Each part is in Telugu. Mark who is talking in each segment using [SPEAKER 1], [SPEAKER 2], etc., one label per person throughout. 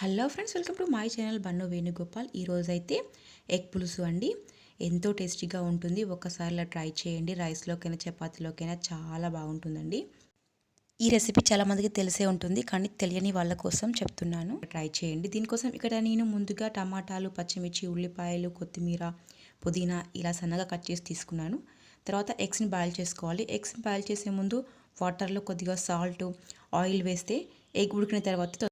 [SPEAKER 1] Hello friends welcome to my channel Bannu Venugopal. ఈరోజైతే ఎగ్ పులుసు అండి. ఎంతో టేస్టీగా ఉంటుంది. ఒక్కసారి ఇలా ట్రై చేయండి. రైస్లోకైనా చపాతీలోకైనా చాలా బాగుంటుందండి. ఈ రెసిపీ చాలామందికి తెలిసే ఉంటుంది కానీ తెలియని వాళ్ళ కోసం చెప్తున్నాను. ట్రై చేయండి. దీనికోసం ఇక్కడ నేను ముందుగా టమాటాలు పచ్చిమిర్చి ఉల్లిపాయలు కొత్తిమీర పుదీనా ఇలా సన్నగా కట్ చేసి తీసుకున్నాను. తర్వాత ఎగ్స్ని బాయిల్ చేసుకోవాలి. ఎగ్స్ని బాయిల్ చేసే ముందు వాటర్లో కొద్దిగా సాల్ట్ ఆయిల్ వేస్తే ఎగ్ ఉడికిన తర్వాత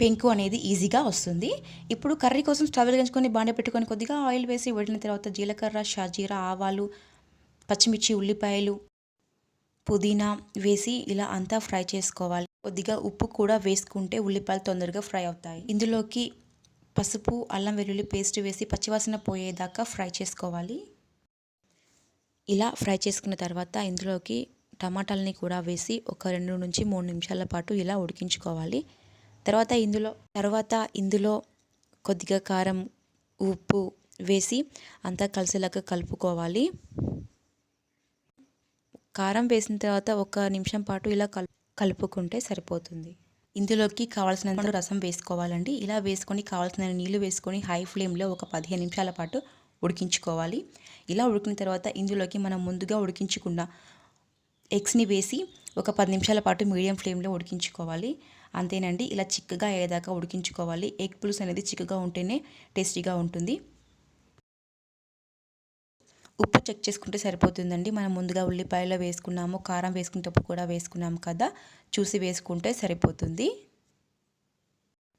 [SPEAKER 1] పెంకు అనేది ఈజీగా వస్తుంది. ఇప్పుడు కర్రీ కోసం స్టవ్ వెలిగించుకొని బాండ పెట్టుకొని కొద్దిగా ఆయిల్ వేసి వడిన తర్వాత జీలకర్ర షాజీరా ఆవాలు పచ్చిమిర్చి ఉల్లిపాయలు పుదీనా వేసి ఇలా అంతా ఫ్రై చేసుకోవాలి. కొద్దిగా ఉప్పు కూడా వేసుకుంటే ఉల్లిపాయలు తొందరగా ఫ్రై అవుతాయి. ఇందులోకి పసుపు అల్లం వెల్లుల్లి పేస్ట్ వేసి పచ్చివాసన పోయేదాకా ఫ్రై చేసుకోవాలి. ఇలా ఫ్రై చేసుకున్న తర్వాత ఇందులోకి టమాటాలని కూడా వేసి ఒక రెండు నుంచి మూడు నిమిషాల పాటు ఇలా ఉడికించుకోవాలి. తర్వాత ఇందులో తర్వాత ఇందులో కొద్దిగా కారం ఉప్పు వేసి అంతా కలిసేలాగా కలుపుకోవాలి. కారం వేసిన తర్వాత ఒక నిమిషం పాటు ఇలా కల్ కలుపుకుంటే సరిపోతుంది. ఇందులోకి కావాల్సిన రసం వేసుకోవాలండి. ఇలా వేసుకొని కావాల్సిన నీళ్ళు వేసుకొని హై ఫ్లేమ్లో ఒక పదిహేను నిమిషాల పాటు ఉడికించుకోవాలి. ఇలా ఉడికిన తర్వాత ఇందులోకి మనం ముందుగా ఉడికించుకున్న ఎగ్స్ని వేసి ఒక పది నిమిషాల పాటు మీడియం ఫ్లేమ్లో ఉడికించుకోవాలి. అంతేనండి ఇలా చిక్కగా అయ్యేదాకా ఉడికించుకోవాలి. ఎగ్ పులుసు అనేది చిక్కగా ఉంటేనే టేస్టీగా ఉంటుంది. ఉప్పు చెక్ చేసుకుంటే సరిపోతుందండి. మనం ముందుగా ఉల్లిపాయలో వేసుకున్నాము కారం వేసుకునేటప్పుడు కూడా వేసుకున్నాము కదా చూసి వేసుకుంటే సరిపోతుంది.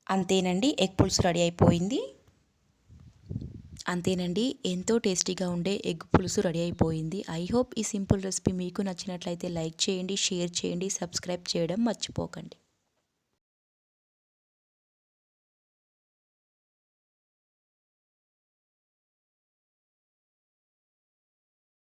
[SPEAKER 1] అంతేనండి ఎగ్ పులుసు రెడీ అయిపోయింది. అంతేనండి ఎంతో టేస్టీగా ఉండే ఎగ్ పులుసు రెడీ అయిపోయింది. ఐ హోప్ ఈ సింపుల్ రెసిపీ మీకు నచ్చినట్లయితే లైక్ చేయండి షేర్ చేయండి సబ్స్క్రైబ్ చేయడం మర్చిపోకండి.